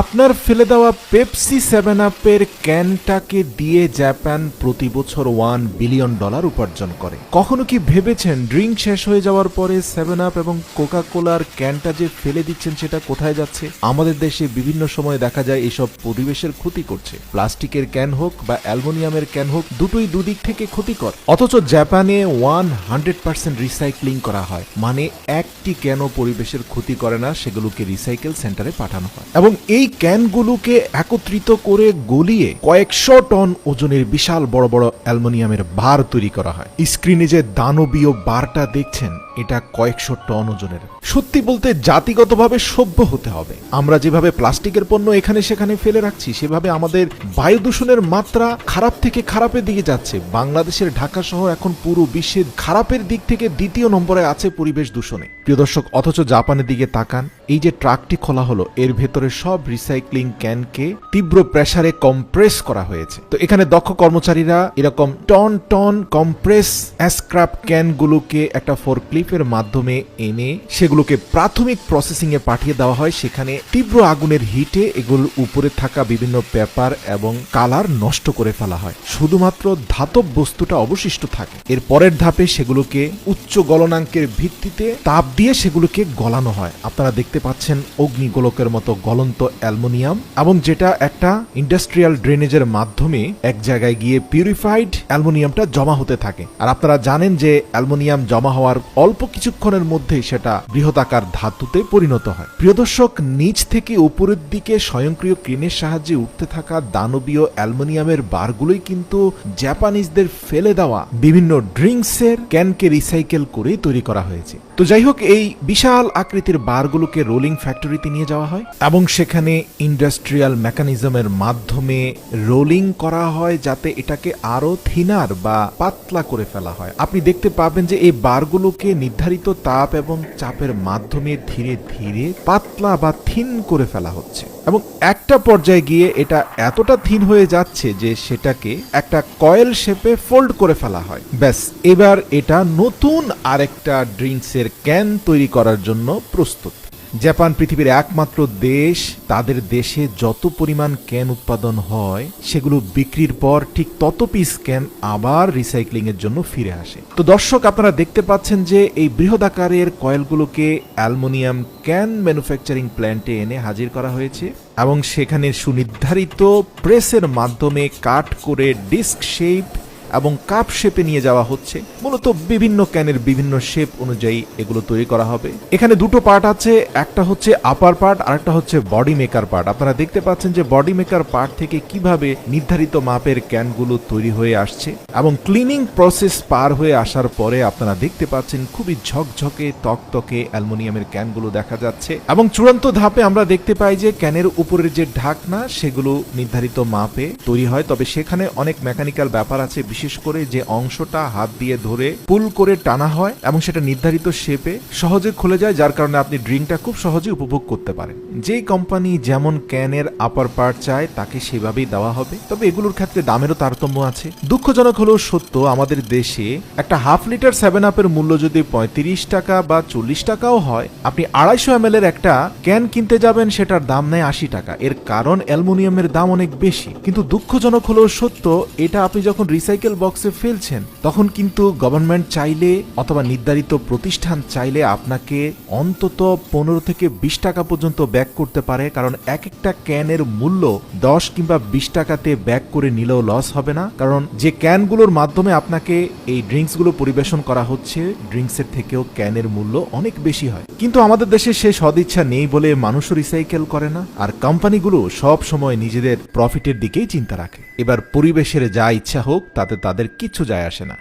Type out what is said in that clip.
আপনার ফেলে দেওয়া পেপসি সেভেন আপের ক্যানটাকে দিয়ে জাপান প্রতি বছর ওয়ান বিলিয়ন ডলার উপার্জন করে। কখনো কি ভেবেছেন ড্রিঙ্ক শেষ হয়ে যাওয়ার পরে সেভেন আপ এবং কোকা কোলার ক্যানটা যে ফেলে দিচ্ছেন সেটা কোথায় যাচ্ছে? আমাদের দেশে বিভিন্ন সময় দেখা যায় এসব পরিবেশের ক্ষতি করছে। প্লাস্টিকের ক্যান হোক বা অ্যালুমিনিয়ামের ক্যান হোক, দুটোই দুদিক থেকে ক্ষতিকর। অথচ জাপানে ওয়ান হান্ড্রেড পার্সেন্ট রিসাইক্লিং করা হয়। মানে একটি ক্যানও পরিবেশের ক্ষতি করে না, সেগুলোকে রিসাইকেল সেন্টারে পাঠানো হয়। এবং এই ক্যানগুলোকে একত্রিত করে গলিয়ে কয়েকশো টন ওজনের বিশাল বড় বড় অ্যালমোনিয়ামের বার তৈরি করা হয়। স্ক্রিনে যে দানবীয় বারটা দেখছেন এটা কয়েকশো টন ওজনের। সত্যি বলতে জাতিগতভাবে সভ্য হতে হবে। আমরা যেভাবে প্লাস্টিকের পণ্য এখানে সেখানে ফেলে রাখছি, সেভাবে আমাদের বায়ু দূষণের মাত্রা খারাপ থেকে খারাপের দিকে যাচ্ছে। বাংলাদেশের ঢাকা শহর এখন পুরো বিশ্বের খারাপের দিক থেকে দ্বিতীয় নম্বরে আছে পরিবেশ দূষণে। প্রিয় দর্শক, অথচ জাপানের দিকে তাকান, এই যে ট্রাকটি খোলা হলো, এর ভেতরে সব রিসাইক্লিং ক্যানকে তীব্র প্রেসারে কম্প্রেস করা হয়েছে। তো এখানে দক্ষ কর্মচারীরা এরকম টন টন কম্প্রেস স্ক্র্যাপ ক্যানগুলোকে একটা ফোরক্লিপের মাধ্যমে এনে সেগুলোকে প্রাথমিক প্রসেসিং এ পাঠিয়ে দেওয়া হয়। সেখানে তীব্র আগুনের হিটে এগুলোর উপরে থাকা বিভিন্ন পেপার এবং কালার নষ্ট করে ফেলা হয়। শুধুমাত্র ধাতব বস্তুটা অবশিষ্ট থাকে। এর পরের ধাপে সেগুলোকে উচ্চ গলনাঙ্কের ভিত্তিতে তাপ দিয়ে সেগুলোকে গলানো হয়। আপনারা দেখতে পাচ্ছেন অগ্নিগোলকের মতো গলন্ত অ্যালুমিনিয়াম এবং যেটা একটা ইন্ডাস্ট্রিয়াল ড্রেনেজের মাধ্যমে এক জায়গায় গিয়ে পিউরিফাইড অ্যালুমিনিয়ামটা জমা হতে থাকে। আর আপনারা জানেন যে অ্যালুমিনিয়াম জমা হওয়ার অল্প কিছুক্ষণের মধ্যেই সেটা বৃহদাকার ধাতুতে পরিণত হয়। প্রিয় দর্শক, নিচ থেকে উপরের দিকে স্বয়ংক্রিয় ক্রেনের সাহায্যে উঠতে থাকা দানবীয় অ্যালুমিনিয়ামের বারগুলোই কিন্তু জাপানিজদের ফেলে দেওয়া বিভিন্ন ড্রিঙ্কসের ক্যানকে রিসাইকেল করে তৈরি করা হয়েছে। তো যাই হোক, এই বিশাল আকৃতির বারগুলোকে রোলিং ফ্যাক্টরিতে নিয়ে যাওয়া হয় এবং সেখানে ইন্ডাস্ট্রিয়াল মেকানিজমের মাধ্যমে রোলিং করা হয় যাতে এটাকে আরও থিনার বা পাতলা করে ফেলা হয়। আপনি দেখতে পাবেন যে এই বারগুলোকে নির্ধারিত তাপ এবং চাপের মাধ্যমে ধীরে ধীরে পাতলা বা থিন করে ফেলা হচ্ছে। এবং একটা পর্যায়ে গিয়ে এটা এতটা থিন হয়ে যাচ্ছে যে সেটাকে একটা কয়েল শেপে ফোল্ড করে ফেলা হয়। ব্যাস, এবার এটা নতুন আরেকটা ড্রিঙ্কসের ক্যান তৈরি করার জন্য প্রস্তুত। জাপান পৃথিবীর একমাত্র দেশ, তাদের দেশে যত পরিমাণ ক্যান উৎপাদন হয়, সেগুলো বিক্রির পর ঠিক তত পিস ক্যান আবার রিসাইক্লিং এর জন্য ফিরে আসে। তো দর্শক, আপনারা দেখতে পাচ্ছেন যে এই বৃহদাকারের কয়েলগুলোকে অ্যালুমিনিয়াম ক্যান ম্যানুফ্যাকচারিং প্ল্যান্টে এনে হাজির করা হয়েছে এবং সেখানে সুনির্ধারিত প্রেসের মাধ্যমে কাট করে ডিস্ক শেপ এবং কাপ শেপে নিয়ে যাওয়া হচ্ছে। মূলত বিভিন্ন ক্যানের বিভিন্ন শেপ অনুযায়ী এগুলো তৈরি করা হবে। এখানে দুটো পার্ট আছে, একটা হচ্ছে আপার পার্ট আর একটা হচ্ছে বডি মেকার পার্ট আপনারা দেখতে পাচ্ছেন যে বডি মেকার পার্ট থেকে কীভাবে নির্ধারিত মাপের ক্যানগুলো তৈরি হয়ে আসছে এবং ক্লিনিং প্রসেস পার হয়ে আসার পরে আপনারা দেখতে পাচ্ছেন খুবই ঝকঝকে তকতকে অ্যালুমিনিয়ামের ক্যানগুলো দেখা যাচ্ছে। এবং চূড়ান্ত ধাপে আমরা দেখতে পাই যে ক্যানের উপরের যে ঢাকনা, সেগুলো নির্ধারিত মাপে তৈরি হয়। তবে সেখানে অনেক মেকানিক্যাল ব্যাপার আছে, বিশেষ করে যে অংশটা হাত দিয়ে ধরে পুল করে টানা হয় এবং সেটা নির্ধারিত শেপে সহজে খুলে যায়, যার কারণে আপনি ড্রিঙ্কটা খুব সহজে উপভোগ করতে পারেন। যেই কোম্পানি যেমন ক্যানের আপার পার্ট চায়, তাকে সেভাবেই দেওয়া হবে। তবে এগুলোর ক্ষেত্রে দামেরও তারতম্য আছে। দুঃখজনক হলেও সত্য, আমাদের দেশে একটা হাফ লিটার সেভেন আপের মূল্য যদি পঁয়ত্রিশ টাকা বা চল্লিশ টাকাও হয়, আপনি আড়াইশো এম এর একটা ক্যান কিনতে যাবেন, সেটার দাম নেয় আশি টাকা। এর কারণ অ্যালুমিনিয়ামের দাম অনেক বেশি। কিন্তু দুঃখজনক হলেও সত্য, এটা আপনি যখন রিসাইকেল বক্সে ফেলছেন, তখন কিন্তু গভর্নমেন্ট চাইলে অথবা নির্ধারিত প্রতিষ্ঠান চাইলে আপনাকে অন্তত পনেরো থেকে বিশ টাকা পর্যন্ত ব্যাক করতে পারে, কারণ এক একটা ক্যানের মূল্য দশ কিংবা বিশ টাকাতে ব্যাক করে নিলেও লস হবে না। কারণ যে ক্যানগুলোর মাধ্যমে আপনাকে এই ড্রিঙ্কসগুলো পরিবেশন করা হচ্ছে ড্রিঙ্কসের থেকেও ক্যানের মূল্য অনেক বেশি হয়। কিন্তু আমাদের দেশে সে সদিচ্ছা নেই বলে মানুষও রিসাইকেল করে না, আর কোম্পানিগুলো সব সময় নিজেদের প্রফিটের দিকেই চিন্তা রাখে। এবার পরিবেশের যা ইচ্ছা হোক, তাতে তাদের কিছু যায় আসে না।